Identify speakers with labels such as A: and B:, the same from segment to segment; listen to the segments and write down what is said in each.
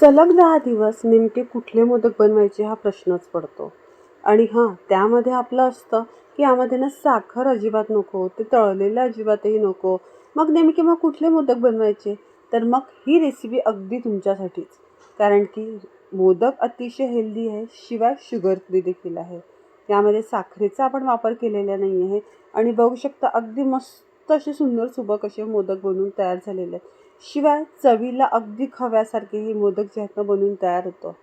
A: सलग दहा दिवस नेमके कुठले मोदक बनवायचे हा प्रश्नच पडतो. आणि हां त्यामध्ये आपलं असतं की यामध्ये ना साखर अजिबात नको ते तळलेलं अजिबातही नको. मग नेमके मग कुठले मोदक बनवायचे? तर मग ही रेसिपी अगदी तुमच्यासाठीच. कारण की मोदक अतिशय हेल्दी आहे शिवाय शुगर फ्री देखील आहे. यामध्ये साखरेचा आपण वापर केलेला नाही आहे आणि बघू शकता अगदी मस्त असे सुंदर सुबक असे मोदक बनवून तयार झालेले आहेत. शिवाय चवीला अगदी खव्यासारखे हे मोदक जे आहेत ना बनवून तयार होतो.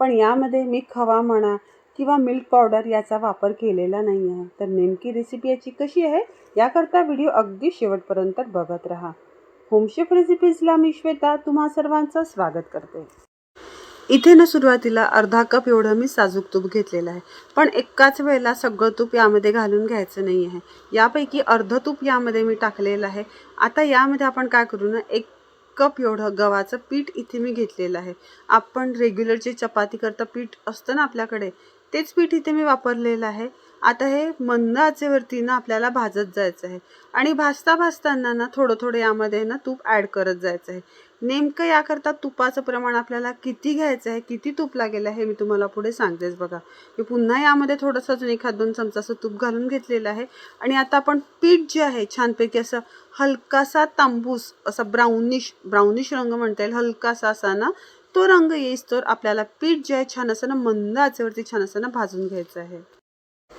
A: पण यामध्ये मी खवा म्हणा किंवा मिल्क पावडर याचा वापर केलेला नाही आहे. तर नेमकी रेसिपी याची कशी आहे? याकरता व्हिडिओ अगदी शेवटपर्यंत बघत राहा. होमशेफ रेसिपीजला मी श्वेता तुम्हा सर्वांचं स्वागत करते. इथे ना सुरुवातीला अर्धा कप एवढं मी साजूक तूप घेतलेलं आहे. पण एकाच वेळेला सगळं तूप यामध्ये घालून घ्यायचं नाही आहे यापैकी अर्ध तूप यामध्ये मी टाकलेलं आहे. आता यामध्ये आपण काय करू ना एक कप एवढं गव्हाचं पीठ इथे मी घेतलेलं आहे. आपण रेग्युलर जे चपाती करता पीठ असतं ना आपल्याकडे तेच पीठ इथे मी वापरलेलं आहे. आता हे मंद आचेवरती ना आपल्याला भाजत जायचं आहे. आणि भाजता भाजताना ना थोडं थोडं यामध्ये ना तूप ॲड करत जायचं आहे. नेमकं याकरता तुपाचं प्रमाण आपल्याला किती घ्यायचं आहे किती तूप लागेल आहे मी तुम्हाला पुढे सांगतेच बघा. मी पुन्हा यामध्ये थोडंसं अजून एखाद दोन चमचाचं तूप घालून घेतलेलं आहे. आणि आता आपण पीठ जे आहे छानपैकी असं हलकासा तांबूस असा ब्राउनिश ब्राउनिश रंग म्हणता येईल हलकासा असा ना तो रंग येईस तर आपल्याला पीठ जे आहे छान असं ना मंद आचेवरती छान असं ना भाजून घ्यायचं आहे.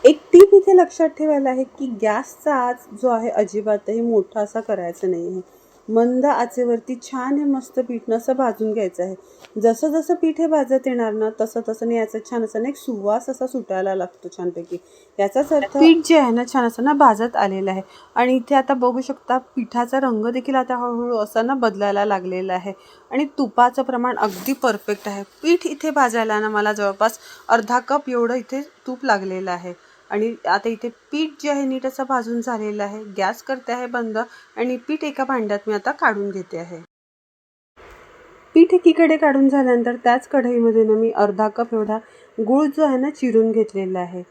A: एक टीप इथे लक्षात ठेवायला आहे की गॅसचा आज जो आहे अजिबातही मोठा असा करायचा नाही आहे मंद आचेवरती छान हे मस्त पीठनं असं भाजून घ्यायचं आहे. जसं जसं पीठ हे भाजत येणार ना तसं तसं नाही याचा छान असा ना एक सुवास असा सुटायला लागतो छानपैकी. याचाच अर्थ पीठ जे आहे ना छान असं ना भाजत आलेलं आहे. आणि इथे आता बघू शकता पिठाचा रंग देखील आता हळूहळू असा ना बदलायला लागलेला आहे. आणि तुपाचं प्रमाण अगदी परफेक्ट आहे. पीठ इथे भाजायला ना मला जवळपास अर्धा कप एवढं इथे तूप लागलेलं आहे. आणि आता इथे पीठ जे आहे नीट असं भाजून झालेलं आहे. गॅस करते आहे बंद आणि पीठ एका भांड्यात मी आता काढून घेते आहे. पीठ एकीकडे काढून झाल्यानंतर त्याच कढईमध्ये ना मी अर्धा कप एवढा गूळ जो आहे ना चिरून घेतलेला आहे.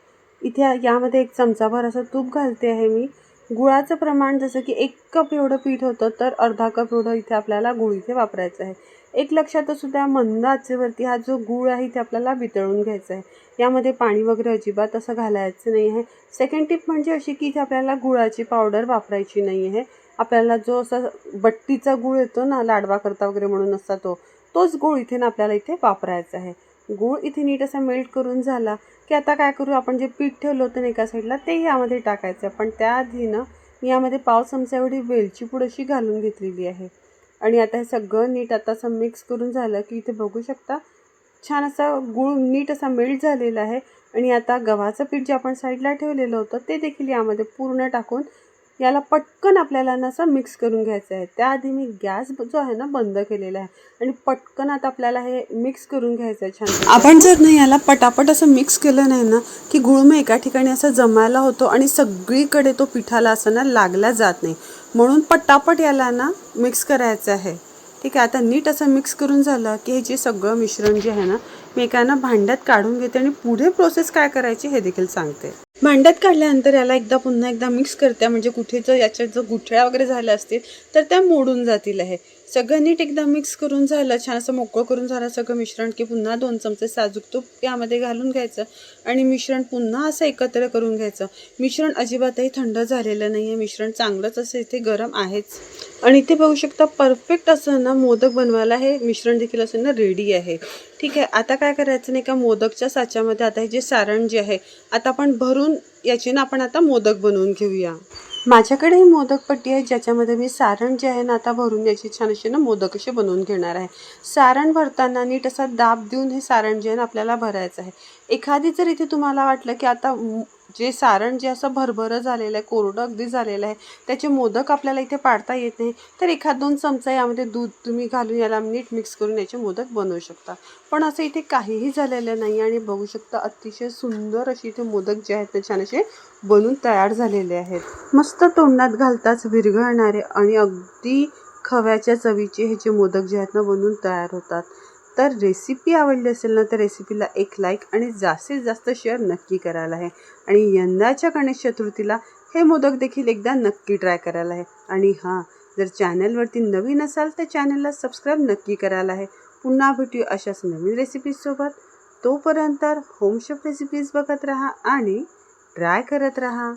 A: इथे यामध्ये एक चमचाभर असं तूप घालते आहे मी. गुळाचं प्रमाण जसं की एक कप एवढं पीठ होतं तर अर्धा कप एवढं इथे आपल्याला गुळ इथे वापरायचं आहे. एक लक्षात असू द्या मंद आचेवरती हा जो गूळ आहे ते आपल्याला वितळून घ्यायचा आहे. यामध्ये पाणी वगैरे अजिबात असं घालायचं नाही आहे. सेकंड टिप म्हणजे अशी की इथे आपल्याला गुळाची पावडर वापरायची नाही आहे. आपल्याला जो असा बट्टीचा गूळ येतो ना लाडवा करता वगैरे म्हणून असता तो तोच गूळ इथे ना आपल्याला इथे वापरायचा आहे. गूळ इथे नीट असा मेल्ट करून झाला की आता काय करू आपण जे पीठ ठेवलं होतं ना एका साईडला ते यामध्ये टाकायचं आहे. पण त्याआधी ना मी यामध्ये पाव चमचा एवढी वेलची पूड अशी घालून घेतलेली आहे. आणि आता हे सगळं नीट आता असं मिक्स करून झालं की इथे बघू शकता छान असा गूळ नीट असा मेल्ट झालेला आहे. आणि आता गव्हाचं पीठ जे आपण साईडला ठेवलेलं होतं ते देखील यामध्ये पूर्ण टाकून याला पटकन आपल्याला ना असं मिक्स करून घ्यायचं आहे. त्याआधी मी गॅस जो आहे ना बंद केलेला आहे. आणि पटकन आता आपल्याला हे मिक्स करून घ्यायचं आहे छान आपण जर नाही याला पटापट असं मिक्स केलं नाही ना की गुळ मग एका ठिकाणी असं जमायला होतो आणि सगळीकडे तो पिठाला असं ना लागला जात नाही. म्हणून पटापट याला ना मिक्स करायचं आहे. ठीक आहे आता नीट असं मिक्स करून झालं की हे जे सगळं मिश्रण जे आहे ना मी एकाना भांड्यात काढून घेते आणि पुढे प्रोसेस काय करायची हे देखील सांगते. भांड्यात काढल्यानंतर याला एकदा पुन्हा एकदा मिक्स करते म्हणजे कुठे जर याच्यात जर गुठळ्या वगैरे झाल्या असतील तर त्या मोडून जातील आहे सगळं नीट एकदा मिक्स करून झालं छान असं मोकळं करून झालं सगळं मिश्रण की पुन्हा दोन चमचे साजूक तूप यामध्ये घालून घ्यायचं आणि मिश्रण पुन्हा असं एकत्र करून घ्यायचं. मिश्रण अजिबातही थंड झालेलं नाही आहे मिश्रण चांगलंच असं इथे गरम आहेच. आणि इथे बघू शकता परफेक्ट असं ना मोदक बनवायला हे मिश्रण देखील असं ना रेडी आहे. ठीक आहे आता काय करायचं नाही का मोदकच्या साच्यामध्ये आता हे जे सारण जे आहे आता आपण भरून याची ना आपण आता मोदक बनवून घेऊया. माझ्याकडे ही मोदक पट्टी आहे ज्याच्यामध्ये मी सारण जे आहे ना आता भरून याची छान अशी ना मोदक असे बनवून घेणार आहे. सारण भरताना नीट असा दाब देऊन हे सारण जे आहे ना आपल्याला भरायचं आहे. एखादी जर इथे तुम्हाला वाटलं की आता जे सारण जे असं भरभरं झालेलं आहे कोरडं अगदी झालेलं आहे त्याचे मोदक आपल्याला इथे पाडता येत नाही. तर एखाद दोन चमचा यामध्ये दूध तुम्ही घालून याला नीट मिक्स करून याचे मोदक बनवू शकता. पण असं इथे काहीही झालेलं नाही आणि बघू शकता अतिशय सुंदर अशी इथे मोदक जे आहेत ते छान असे बनून तयार झालेले आहेत. मस्त तोंडात घालताच विरघळणारे आणि अगदी खव्याच्या चवीचे हे जे मोदक जे आहेत ना बनवून तयार होतात. तर रेसिपी आवडली असेल ना तर रेसिपीला एक लाईक आणि जास्तीत जास्त शेअर नक्की करायला आहे. आणि यंदाच्या गणेश चतुर्थीला हे मोदक देखील एकदा नक्की ट्राय करायला आहे. आणि हां जर चॅनलवरती नवीन असाल तर चॅनलला सबस्क्राईब नक्की करायला आहे. पुन्हा भेटू अशाच नवीन रेसिपीजसोबत तोपर्यंत होमशेफ रेसिपीज बघत राहा आणि ट्राय करत राहा.